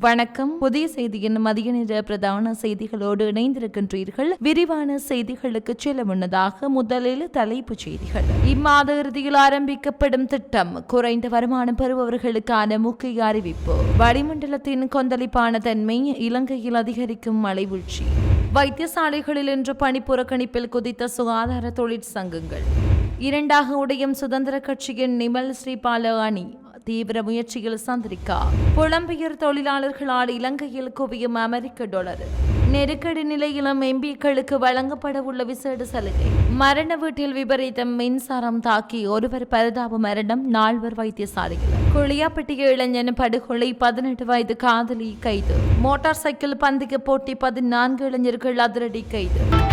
வணக்கம். புதிய செய்தியின் மதிய நேர பிரதான செய்திகளோடு இணைந்திருக்கின்றீர்கள். விரிவான செய்திகளுக்கு செல்ல முன்னதாக முதலில் தலைப்புச் செய்திகள். இம்மாத இறுதியில் ஆரம்பிக்கப்படும் திட்டம் குறைந்த வருமானம் பெறுபவர்களுக்கான முக்கிய அறிவிப்பு. வளிமண்டலத்தின் கொந்தளிப்பான தன்மை இலங்கையில் அதிகரிக்கும் மழை வீழ்ச்சி வைத்தியசாலைகளில் இன்று பணி புறக்கணிப்பில் குதித்த சுகாதார தொழிற்சங்கங்கள். இரண்டாக உடையும் சுதந்திர கட்சியின் நிமல் ஸ்ரீபால அணி தீவிர முயற்சியில் சந்திரிக்கா புலம்பெயர் தொழிலாளர்களால் இலங்கையில் குவியும் அமெரிக்க டாலர். நெருக்கடி நிலையிலும் எம்பிக்களுக்கு வழங்கப்பட உள்ள விசேட சலுகை. மரண வீட்டில் விபரீதம் மின்சாரம் தாக்கி ஒருவர் பரிதாப மரணம் நால்வர் வைத்தியசாலையில். குளியாப்பட்டிய இளைஞன் படுகொலை பதினெட்டு வயது காதலி கைது. மோட்டார் சைக்கிள் பந்தய போட்டி பதினான்கு இளைஞர்கள் அதிரடி கைது.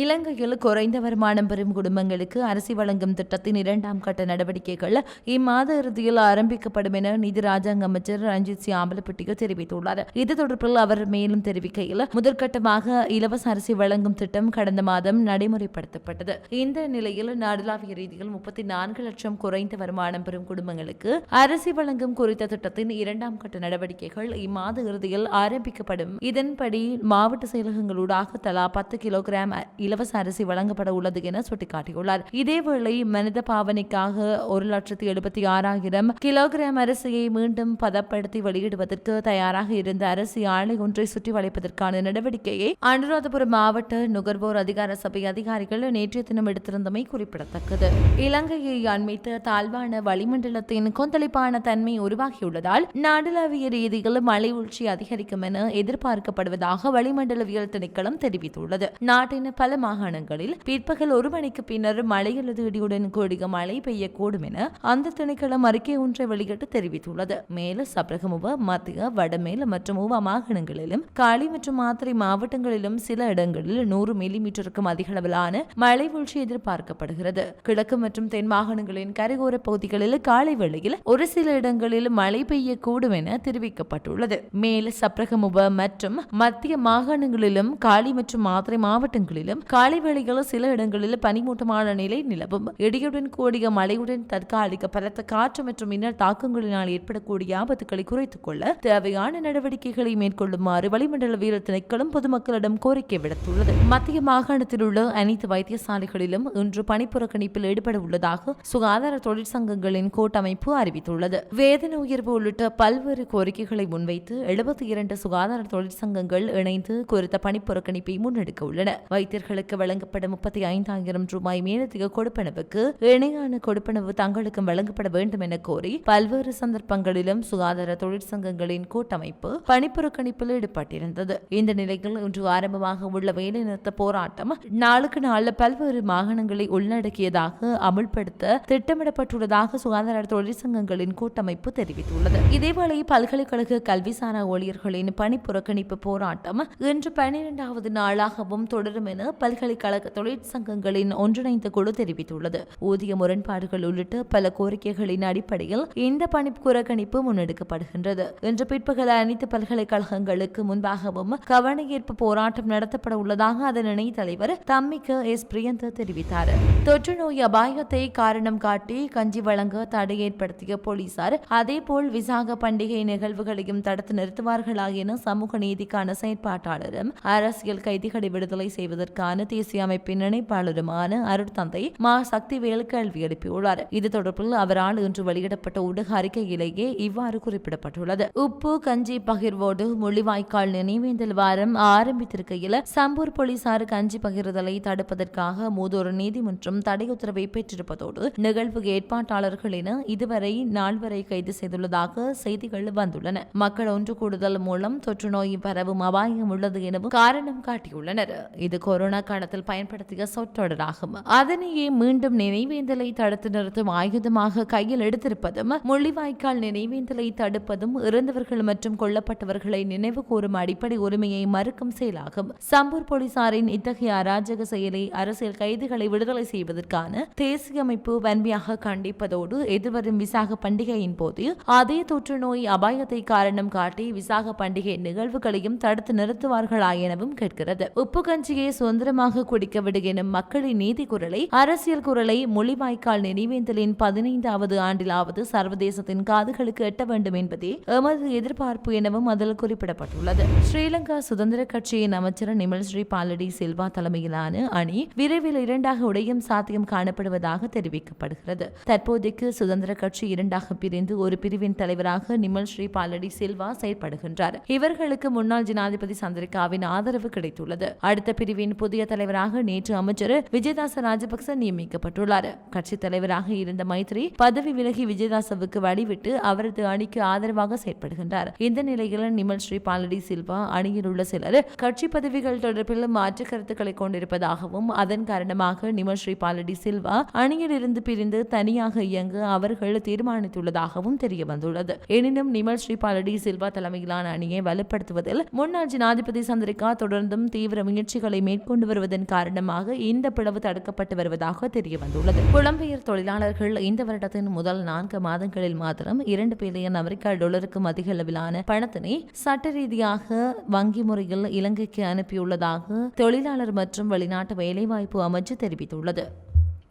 இலங்கையில் குறைந்த வருமானம் பெறும் குடும்பங்களுக்கு அரிசி வழங்கும் திட்டத்தின் இரண்டாம் கட்ட நடவடிக்கைகள் இம்மாத இறுதியில் ஆரம்பிக்கப்படும் என நிதி ராஜாங்க அமைச்சர் ரஞ்சித் சியாம்பலப்பட்டிக தெரிவித்துள்ளார். இது தொடர்பில் அவர் மேலும் தெரிவிக்கையில் முதற்கட்டமாக இலவச அரிசி வழங்கும் திட்டம் கடந்த மாதம் நடைமுறைப்படுத்தப்பட்டது. இந்த நிலையில் நாடுலாவிய ரீதியில் முப்பத்தி நான்கு லட்சம் குறைந்த வருமானம் பெறும் குடும்பங்களுக்கு அரிசி வழங்கும் குறித்த திட்டத்தின் இரண்டாம் கட்ட நடவடிக்கைகள் இம்மாத இறுதியில் ஆரம்பிக்கப்படும். இதன்படி மாவட்ட செயலகங்களூடாக தலா பத்து கிலோகிராம் இலவச அரிசி வழங்கப்பட உள்ளது என சுட்டிக்காட்டியுள்ளார். இதேவேளை மனித பாவனைக்காக ஒரு லட்சத்தி எழுபத்தி ஆறாயிரம் கிலோகிராம் அரிசியை மீண்டும் பதப்படுத்தி வெளியிடுவதற்கு தயாராக இருந்த அரிசி ஆலை ஒன்றை சுற்றி வளைப்பதற்கான நடவடிக்கையை அனுராதபுரம் மாவட்ட நுகர்வோர் அதிகார சபை அதிகாரிகள் நேற்றைய தினம் எடுத்திருந்தமை குறிப்பிடத்தக்கது. இலங்கையை அண்மித்த தாழ்வான வளிமண்டலத்தின் கொந்தளிப்பான தன்மை உருவாகியுள்ளதால் நாடளாவிய ரீதியில் மழை வீழ்ச்சி அதிகரிக்கும் என எதிர்பார்க்கப்படுவதாக வளிமண்டலவியல் திணைக்களம் தெரிவித்துள்ளது. நாட்டின் பல பல மாகாணங்களில் பிற்பகல் ஒரு மணிக்கு பின்னர் மழை அல்லது இடியுடன் கூடிய மழை பெய்யக்கூடும் என அந்த திணைக்களம் அறிக்கை ஒன்றை வெளியிட்டு தெரிவித்துள்ளது. மேலும் சப்ரகமுவ மத்திய வடமேல் மற்றும் ஊவா மாகாணங்களிலும் காலி மற்றும் மாத்திரை மாவட்டங்களிலும் சில இடங்களில் நூறு மில்லிமீட்டருக்கும் அதிக அளவிலான மழை வீழ்ச்சி எதிர்பார்க்கப்படுகிறது. கிழக்கு மற்றும் தென் மாகாணங்களின் கரையோர பகுதிகளில் காலை வேளையில் ஒரு சில இடங்களில் மழை பெய்யக்கூடும் என தெரிவிக்கப்பட்டுள்ளது. மேல சப்ரகமுப மற்றும் மத்திய மாகாணங்களிலும் காலி மற்றும் மாத்திரை மாவட்டங்களிலும் காலை வேளைகளில் சில இடங்களில் பனிமூட்டமான நிலை நிலவும். இடியுடன் கூடிய மழையுடன் தற்காலிக பலத்த காற்று மற்றும் மின்னல் தாக்கங்களினால் ஏற்படக்கூடிய ஆபத்துக்களை குறைத்துக் கொள்ள தேவையான நடவடிக்கைகளை மேற்கொள்ளுமாறு வளிமண்டல வீர திணைக்களும் பொதுமக்களிடம் கோரிக்கை விடுத்துள்ளது. மத்திய மாகாணத்தில் உள்ள அனைத்து வைத்தியசாலைகளிலும் இன்று பணிப்புறக்கணிப்பில் ஈடுபட உள்ளதாக சுகாதார தொழிற்சங்கங்களின் கூட்டமைப்பு அறிவித்துள்ளது. வேதன உயர்வு உள்ளிட்ட பல்வேறு கோரிக்கைகளை முன்வைத்து எழுபத்தி இரண்டு சுகாதார தொழிற்சங்கங்கள் இணைந்து குறித்த பணிப்புறக்கணிப்பை முன்னெடுக்க உள்ளன. வைத்தியர்கள் அவர்களுக்கு வழங்கப்படும் முப்பத்தி ஐந்தாயிரம் ரூபாய் மேலதிக கொடுப்பனவுக்கு இணையான கொடுப்பனவு தங்களுக்கும் வழங்கப்பட வேண்டும் என கோரி பல்வேறு சந்தர்ப்பங்களிலும் சுகாதார தொழிற்சங்கங்களின் கூட்டமைப்பு பணிப்புறக்கணிப்பில் ஈடுபட்டிருந்தது. இந்த நிலையில் இன்று ஆரம்பமாக உள்ள வேலைநிறுத்த போராட்டம் நாளுக்கு நாள் பல்வேறு மாகாணங்களை உள்ளடக்கியதாக அமுல்படுத்த திட்டமிடப்பட்டுள்ளதாக சுகாதார தொழிற்சங்கங்களின் கூட்டமைப்பு தெரிவித்துள்ளது. இதேவேளை பல்கலைக்கழக கல்விசாரா ஊழியர்களின் பணி புறக்கணிப்பு போராட்டம் இன்று பனிரெண்டாவது நாளாகவும் தொடரும் என பல்கலைக்கழக தொழிற்சங்கங்களின் ஒன்றிணைந்த குழு தெரிவித்துள்ளது. ஊதிய முரண்பாடுகள் உள்ளிட்ட பல கோரிக்கைகளின் அடிப்படையில் இந்த பணி புறக்கணிப்பு முன்னெடுக்கப்படுகின்றது. இன்று பிற்பகல் அனைத்து பல்கலைக்கழகங்களுக்கு முன்பாகவும் கவனஈர்ப்பு போராட்டம் நடத்தப்பட உள்ளதாக அதன் இணைய தலைவர் தம்மிக்க எஸ். பிரியந்த தெரிவித்தார். தொற்று நோய் அபாயத்தை காரணம் காட்டி கஞ்சி வழங்க தடை ஏற்படுத்திய போலீசார் அதேபோல் விசாக பண்டிகை நிகழ்வுகளையும் தடுத்து நிறுத்துவார்களா என சமூக நீதிக்கான செயற்பாட்டாளரும் அரசியல் கைதிகளை விடுதலை செய்வதற்கான தொடர்பான தேசிய அமைப்பின் இணைப்பாளருமான அருட்தந்தை மா. சக்திவேல் கேள்வி எழுப்பியுள்ளார். இது தொடர்பில் அவரால் இன்று வெளியிடப்பட்ட ஊடக அறிக்கையிலேயே இவ்வாறு குறிப்பிடப்பட்டுள்ளது. உப்பு கஞ்சி பகிர்வோடு முள்ளிவாய்க்கால் நினைவேந்தல் வாரம் ஆரம்பித்திருக்கையில் சம்பூர் போலீசார் கஞ்சி பகிர்தலை தடுப்பதற்காக மூதூர் நீதிமன்றம் தடை உத்தரவை பெற்றிருப்பதோடு நிகழ்வு ஏற்பாட்டாளர்கள் என இதுவரை நால்வரை கைது செய்துள்ளதாக செய்திகள் வந்துள்ளன. மக்கள் ஒன்று கூடுதல் மூலம் தொற்று நோய் பரவும் அபாயம் உள்ளது எனவும் காரணம் காட்டியுள்ளனர். இது கொரோனா காலத்தில் பயன்படுத்திய சொற்றொடராகும் அதனையே மீண்டும் நினைவேந்தலை தடுத்து நிறுத்தும் ஆயுதமாக கையில் எடுத்திருப்பதும் முள்ளிவாய்க்கால் நினைவேந்தலை தடுப்பதும் இறந்தவர்கள் மற்றும் கொல்லப்பட்டவர்களை நினைவு கூறும் அடிப்படை உரிமையை மறுக்கும் செயலாகும். சம்பூர் போலீசாரின் இத்தகைய அராஜக செயலை அரசியல் கைதிகளை விடுதலை செய்வதற்கான தேசிய அமைப்பு வன்மையாக கண்டிப்பதோடு எதிர்வரும் விசாக பண்டிகையின் போது அதே தொற்று நோய் அபாயத்தை காரணம் காட்டி விசாக பண்டிகை நிகழ்வுகளையும் தடுத்து நிறுத்துவார்களா எனவும் கேட்கிறது. உப்பு கஞ்சியை சுதந்திர சுதந்திரமாக குடிக்க விடு எனும் மக்களின் நீதி குரலை அரசியல் குரலை மொழிவாய்க்கால் நினைவேந்தலின் பதினைந்தாவது ஆண்டிலாவது சர்வதேசத்தின் காதுகளுக்கு எட்ட வேண்டும் என்பதே எமது எதிர்பார்ப்பு எனவும் அதில் குறிப்பிடப்பட்டுள்ளது. ஸ்ரீலங்கா சுதந்திர கட்சியின் அமைச்சர் நிமல் ஸ்ரீ பாலடி சில்வா தலைமையிலான அணி விரைவில் இரண்டாக உடையும் சாத்தியம் காணப்படுவதாக தெரிவிக்கப்படுகிறது. தற்போதைக்கு சுதந்திர கட்சி இரண்டாக பிரிந்து ஒரு பிரிவின் தலைவராக நிமல் ஸ்ரீ பாலடி சில்வா செயல்படுகின்றார் இவர்களுக்கு முன்னாள் ஜனாதிபதி சந்திரிகாவின் ஆதரவு கிடைத்துள்ளது. அடுத்த பிரிவின் புதிய தலைவராக நேற்று அமைச்சர் விஜயதாச ராஜபக்ச நியமிக்கப்பட்டுள்ளார். கட்சித் தலைவராக இருந்த மைத்ரி பதவி விலகி விஜயதாசவுக்கு வழிவிட்டு அவரது அணிக்கு ஆதரவாக செயற்படுகின்றார். இந்த நிலையில் நிமல் ஸ்ரீ பாலடி சில்வா அணியில் உள்ள சிலர் கட்சி பதவிகள் தொடர்பில் மாற்று கருத்துக்களை கொண்டிருப்பதாகவும் அதன் காரணமாக நிமல் ஸ்ரீ பாலடி சில்வா அணியில் இருந்து பிரிந்து தனியாக இயங்க அவர்கள் தீர்மானித்துள்ளதாகவும் தெரிய வந்துள்ளது எனினும் நிமல் ஸ்ரீ பாலடி சில்வா தலைமையிலான அணியை வலுப்படுத்துவதில் முன்னாள் ஜனாதிபதி சந்திரிகா தொடர்ந்தும் தீவிர முயற்சிகளை மேற்கொண்டு வருவதன் காரணமாக இந்த பிளவு தடுக்கப்பட்டு வருவதாக தெரிய வந்துள்ளது புலம்பெயர் தொழிலாளர்கள் இந்த வருடத்தின் முதல் நான்கு மாதங்களில் மாத்திரம் இரண்டு பில்லியன் அமெரிக்க டாலருக்கும் அதிக அளவிலான பணத்தினை சட்ட ரீதியாக வங்கி முறையில் இலங்கைக்கு அனுப்பியுள்ளதாக தொழிலாளர் மற்றும் வெளிநாட்டு வேலைவாய்ப்பு அமைச்சு தெரிவித்துள்ளது.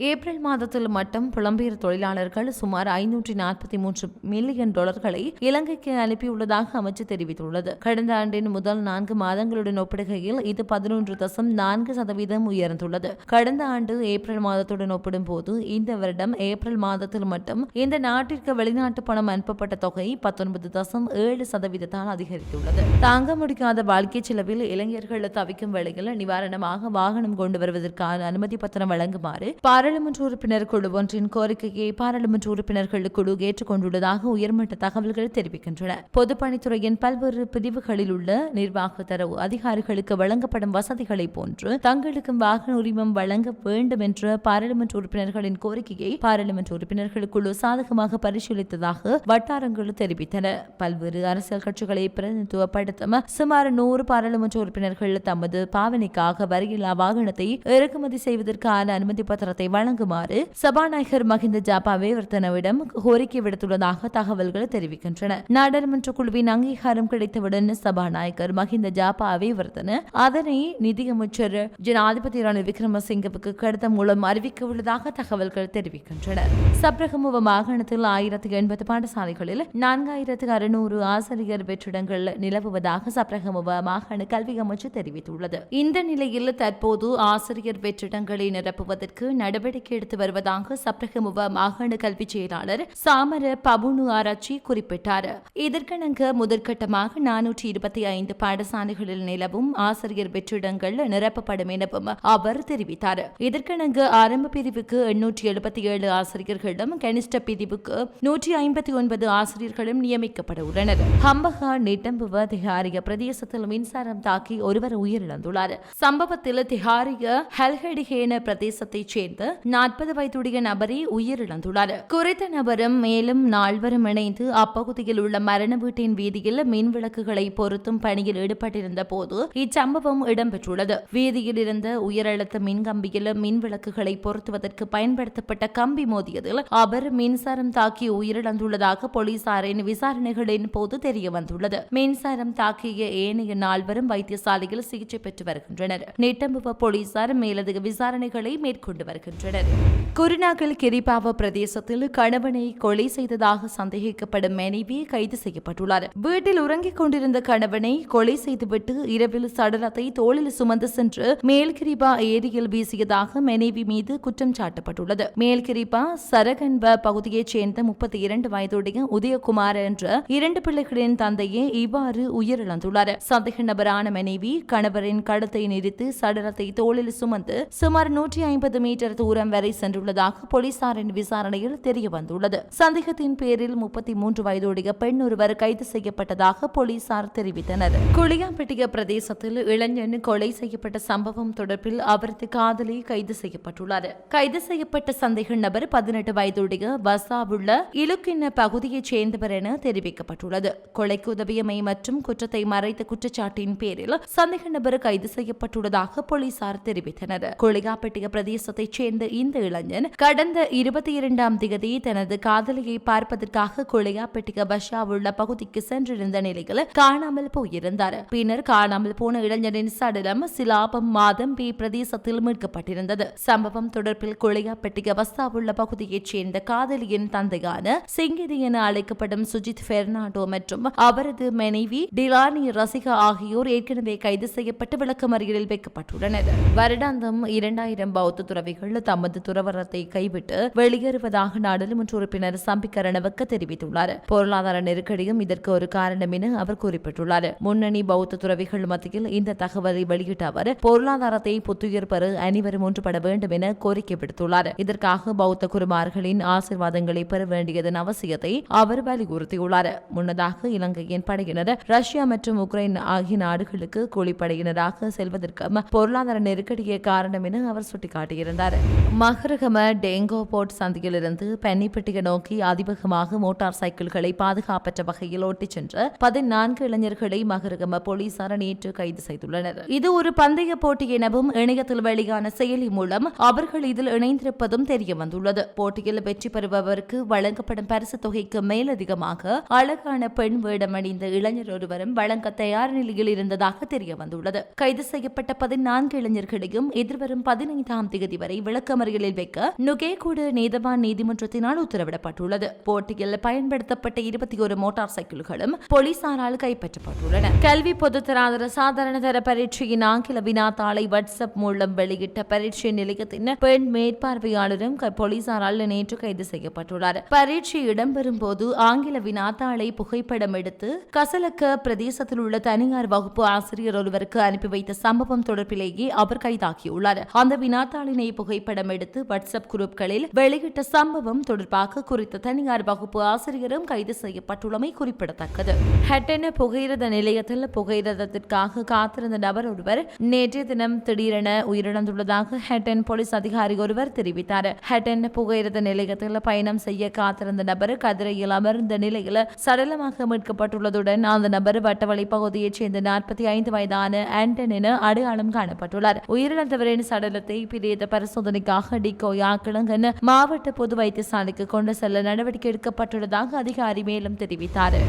ஏப்ரல் மாதத்தில் மட்டும் புலம்பெயர் தொழிலாளர்கள் சுமார் ஐநூற்றி நாற்பத்தி மூன்று மில்லியன் டாலர்களை இலங்கைக்கு அனுப்பியுள்ளதாக அமைச்சு தெரிவித்துள்ளது. கடந்த ஆண்டின் முதல் நான்கு மாதங்களுடன் ஒப்பிடுகையில் இது பதினொன்று தசம் நான்கு சதவீதம் உயர்ந்துள்ளது. கடந்த ஆண்டு ஏப்ரல் மாதத்துடன் ஒப்பிடும்போது இந்த வருடம் ஏப்ரல் மாதத்தில் மட்டும் இந்த நாட்டிற்கு வெளிநாட்டு பணம் அனுப்பப்பட்ட தொகை பத்தொன்பது தசம் ஏழு சதவீதத்தால் அதிகரித்துள்ளது. தாங்க முடியாத வாழ்க்கை செலவில் இளைஞர்கள் தவிக்கும் வேளையில் நிவாரணமாக வாகனம் கொண்டு வருவதற்கான அனுமதி பத்திரம் வழங்குமாறு பாராளுமன்ற உறுப்பினர் குழு ஒன்றின் கோரிக்கையை பாராளுமன்ற உறுப்பினர்கள் குழு ஏற்றுக்கொண்டுள்ளதாக உயர்மட்ட தகவல்கள் தெரிவிக்கின்றன. பொதுப்பணித்துறையின் பல்வேறு பிரிவுகளில் உள்ள நிர்வாக தரவு அதிகாரிகளுக்கு வழங்கப்படும் வசதிகளை போன்று தங்களுக்கும் வாகன உரிமம் வழங்க வேண்டும் என்ற பாராளுமன்ற உறுப்பினர்களின் கோரிக்கையை பாராளுமன்ற உறுப்பினர்கள் குழு சாதகமாக பரிசீலித்ததாக வட்டாரங்கள் தெரிவித்தன. பல்வேறு அரசியல் கட்சிகளை பிரதிநிதித்துவப்படுத்தும் சுமார் நூறு பாராளுமன்ற உறுப்பினர்கள் தமது பாவனைக்காக வரையில்லா வாகனத்தை இறக்குமதி செய்வதற்கான அனுமதி பத்திரத்தை வழங்குமாறு சபாநாயகர் மஹிந்த ஜாபாவே வர்த்தனவிடம் கோரிக்கை விடுத்துள்ளதாக தகவல்கள் தெரிவிக்கின்றன. நாடாளுமன்ற குழுவின் அங்கீகாரம் கிடைத்தவுடன் சபாநாயகர் மஹிந்த ஜாபாவே வர்த்தன. அதனை நிதியமைச்சர் ஜனாதிபதி ரணில் விக்ரமசிங்கவுக்கு கடிதம் மூலம் அறிவிக்க உள்ளதாக தகவல்கள் தெரிவிக்கின்றன. சப்ரகமுவ மாகாணத்தில் ஆயிரத்தி எண்பது பாடசாலைகளில் நான்காயிரத்து அறுநூறு ஆசிரியர் வெற்றிடங்கள் நிலவுவதாக சப்ரகமுவ மாகாண கல்வி அமைச்சு தெரிவித்துள்ளது. இந்த நிலையில் தற்போது ஆசிரியர் வெற்றிடங்களை நிரப்புவதற்கு நடவடிக்கை எடுத்து வருவதாக சப்ரகமுவ மாகாண கல்வி செயலாளர் சாமர பபுனு ஆராய்ச்சி குறிப்பிட்டார். இதற்கிணங்க முதற்கட்டமாக நானூற்றி இருபத்தி ஐந்து பாடசாலைகளில் நிலவும் ஆசிரியர் வெற்றிடங்கள் நிரப்பப்படும் எனவும் அவர் தெரிவித்தார். இதற்கிணங்க ஆரம்ப பிரிவுக்கு எண்ணூற்றி எழுபத்தி ஏழு ஆசிரியர்களும் கனிஷ்ட பிரிவுக்கு நூற்றி ஐம்பத்தி ஒன்பது ஆசிரியர்களும் நியமிக்கப்பட உள்ளனர். ஹம்பகா நிட்டம்புவ திகாரிய பிரதேசத்தில் மின்சாரம் தாக்கி ஒருவர் உயிரிழந்துள்ளார். சம்பவத்தில் திகாரிய ஹல்ஹடிகேன பிரதேசத்தைச் சேர்ந்த நாற்பது வயதுடைய நபரே உயிரிழந்துள்ளார். குறித்த நபரும் மேலும் நால்வரும் இணைந்து அப்பகுதியில் உள்ள மரண வீட்டின் வீதியில் மின் விளக்குகளை பொருத்தும் பணியில் ஈடுபட்டிருந்த போது இச்சம்பவம் இடம்பெற்றுள்ளது. வீதியில் இருந்த உயரழுத்த மின் கம்பியில் மின் விளக்குகளை பொருத்துவதற்கு பயன்படுத்தப்பட்ட கம்பி மோதியதில் அவர் மின்சாரம் தாக்கி உயிரிழந்துள்ளதாக போலீசாரின் விசாரணைகளின் போது தெரிய வந்துள்ளது மின்சாரம் தாக்கிய ஏனைய நால்வரும் வைத்தியசாலையில் சிகிச்சை பெற்று வருகின்றனர். நெட்டம்புவ போலீசார் மேலதிக விசாரணைகளை மேற்கொண்டு வருகின்றனர். வருகின்றனர் குருநாகல் கிரிபாவ பிரதேசத்தில் கணவனை கொலை செய்ததாக சந்தேகிக்கப்படும் மனைவி கைது செய்யப்பட்டுள்ளார். வீட்டில் உறங்கிக் கொண்டிருந்த கணவனை கொலை செய்துவிட்டு இரவில் சடலத்தை தோளில் சுமந்து சென்று மேல்கிரிபா ஏரியில் வீசியதாக மனைவி மீது குற்றம் சாட்டப்பட்டுள்ளது. மேல்கிரிபா சரகன்ப பகுதியைச் சேர்ந்த முப்பத்தி இரண்டு வயதுடைய உதயகுமார் என்ற இரண்டு பிள்ளைகளின் தந்தையே இவ்வாறு உயிரிழந்துள்ளார். சந்தேக நபரான மனைவி கணவரின் கழுத்தை நிறுத்தி சடலத்தை தோளில் சுமந்து சுமார் நூற்றி ஐம்பது மீட்டர் தூரம் தூரம் வரை சென்றுள்ளதாக போலீசாரின் விசாரணையில் தெரியவந்துள்ளது. சந்தேகத்தின் பேரில் முப்பத்தி மூன்று வயதுடைய பெண் ஒருவர் கைது செய்யப்பட்டதாக போலீசார் தெரிவித்தனர். குளியாம்பட்டிய பிரதேசத்தில் இளைஞன் கொலை செய்யப்பட்ட சம்பவம் தொடர்பில் அவரது காதலி கைது செய்யப்பட்டுள்ளார் கைது செய்யப்பட்ட சந்தேக நபர் பதினெட்டு வயதுடைய வசாவுள்ள இலுக்கின்ன பகுதியைச் சேர்ந்தவர் என தெரிவிக்கப்பட்டுள்ளது. கொலைக்கு உதவியமை மற்றும் குற்றத்தை மறைத்த குற்றச்சாட்டின் பேரில் சந்தேக நபர் கைது செய்யப்பட்டுள்ளதாக போலீசார் தெரிவித்தனர். கொளிகாப்பட்டிய பிரதேசத்தைச் சேர்ந்த சேர்ந்த இந்த இளைஞன் கடந்த இருபத்தி இரண்டாம் திகதி தனது காதலியை பார்ப்பதற்காக கொலையாப்பட்டிக பஷா உள்ள பகுதிக்கு சென்றிருந்த நிலையில் காணாமல் போயிருந்தார். பின்னர் காணாமல் போன இளைஞரின் சடலம் சிலாபம் மாதம் பி பிரதேசத்தில் மீட்கப்பட்டிருந்தது. சம்பவம் தொடர்பில் கொலையாப்பட்டிக பஸ்தா உள்ள பகுதியைச் சேர்ந்த காதலியின் தந்தையான சிங்கிதி என அழைக்கப்படும் சுஜித் பெர்னாண்டோ மற்றும் அவரது மனைவி டிலானி ரசிகா ஆகியோர் ஏற்கனவே கைது செய்யப்பட்டு விளக்கமறியலில் வைக்கப்பட்டுள்ளனர். வருடாந்தம் இரண்டாயிரம் பௌத்த துறவிகள் தமது துறவரத்தை கைவிட்டு வெளியேறுவதாக நாடாளுமன்ற உறுப்பினர் சம்பிக்க ரணவக்க தெரிவித்துள்ளார். பொருளாதார நெருக்கடியும் இதற்கு ஒரு காரணம் என அவர் குறிப்பிட்டுள்ளார். முன்னணி பௌத்த துறவிகள் மத்தியில் இந்த தகவலை வெளியிட்ட அவர் பொருளாதாரத்தை புத்துயிர் பெற அனைவரும் ஒன்றுபட வேண்டும் என கோரிக்கை விடுத்துள்ளார். இதற்காக பௌத்த குருமார்களின் ஆசிர்வாதங்களை பெற வேண்டியதன் அவசியத்தை அவர் வலியுறுத்தியுள்ளார். முன்னதாக இலங்கையின் படையினர் ரஷ்யா மற்றும் உக்ரைன் ஆகிய நாடுகளுக்கு கூலிப்படையினராக செல்வதற்கு பொருளாதார நெருக்கடியே காரணம் என அவர் சுட்டிக்காட்டியிருந்தார். மகரகம டெங்கோ போர்ட் சந்தையிலிருந்து பென்னிப்பட்டிகை நோக்கி அதிவேகமாக மோட்டார் சைக்கிள்களை பாதுகாப்பற்ற வகையில் ஓட்டிச் சென்ற பதினான்கு இளைஞர்களை மகரகம போலீசார் நேற்று கைது செய்துள்ளனர். இது ஒரு பந்தய போட்டி எனவும் இணையத்தில் வெளியான செயலி மூலம் அவர்கள் இதில் இணைந்திருப்பதும் தெரிய வந்துள்ளது போட்டியில் வெற்றி பெறுபவருக்கு வழங்கப்படும் பரிசு தொகைக்கு மேலதிகமாக அழகான பெண் வேடமணிந்த இளைஞர் ஒருவரும் வழங்க தயார் நிலையில் இருந்ததாக தெரிய வந்துள்ளது கைது செய்யப்பட்ட பதினான்கு இளைஞர்களையும் எதிர்வரும் பதினைந்தாம் தேதி வரை விளக்கமறியலில் வைக்க நுகேகூடு நீதவான் நீதிமன்றத்தினால் உத்தரவிடப்பட்டுள்ளது. போட்டியில் பயன்படுத்தப்பட்ட இருபத்தி ஒரு மோட்டார் சைக்கிள்களும் போலீசாரால் கைப்பற்றப்பட்டுள்ளன. கல்வி பொதுத்தராதர சாதாரண தர பரீட்சையின் ஆங்கில வினாத்தாளை வாட்ஸ்அப் மூலம் வெளியிட்ட பரீட்சை நிலையத்தின் பெண் மேற்பார்வையாளரும் போலீசாரால் நேற்று கைது செய்யப்பட்டுள்ளார். பரீட்சை இடம்பெறும் போது ஆங்கில வினாத்தாளை புகைப்படம் எடுத்து கசலக்க பிரதேசத்தில் உள்ள தனியார் வகுப்பு ஆசிரியர் ஒருவருக்கு அனுப்பி வைத்த சம்பவம் தொடர்பிலேயே அவர் கைதாகியுள்ளார். அந்த வினாத்தாளினை புகைப்படம் புகைப்படம் எடுத்து வாட்ஸ்அப் குரூப்களில் வெளியிட்ட சம்பவம் தொடர்பாக குறித்த தனியார் வகுப்பு ஆசிரியரும் கைது செய்யப்பட்டுள்ளமை குறிப்பிடத்தக்கது. ஹெட்டென புகையிரத நிலையத்தில் புகையிரதத்திற்காக காத்திருந்த நபர் ஒருவர் நேற்றைய தினம் திடீரென உயிரிழந்துள்ளதாக ஹெட்டன் போலீஸ் அதிகாரி ஒருவர் தெரிவித்தார். ஹெட்டன் புகையிரத நிலையத்தில் பயணம் செய்ய காத்திருந்த நபர் கதிரையில் அமர்ந்த நிலையில் சடலமாக மீட்கப்பட்டுள்ளதுடன் அந்த நபர் வட்டவளை பகுதியைச் சேர்ந்த நாற்பத்தி ஐந்து வயதான ஆண்டன் என அடையாளம் காணப்பட்டுள்ளார். உயிரிழந்தவரின் சடலத்தை பிரேத பரிசோதனை பரிசோதனைக்காக டிகோயா கிழங்கன் மாவட்ட பொது வைத்தியசாலைக்கு கொண்டு செல்ல நடவடிக்கை எடுக்கப்பட்டுள்ளதாக அதிகாரி மேலும் தெரிவித்தார்.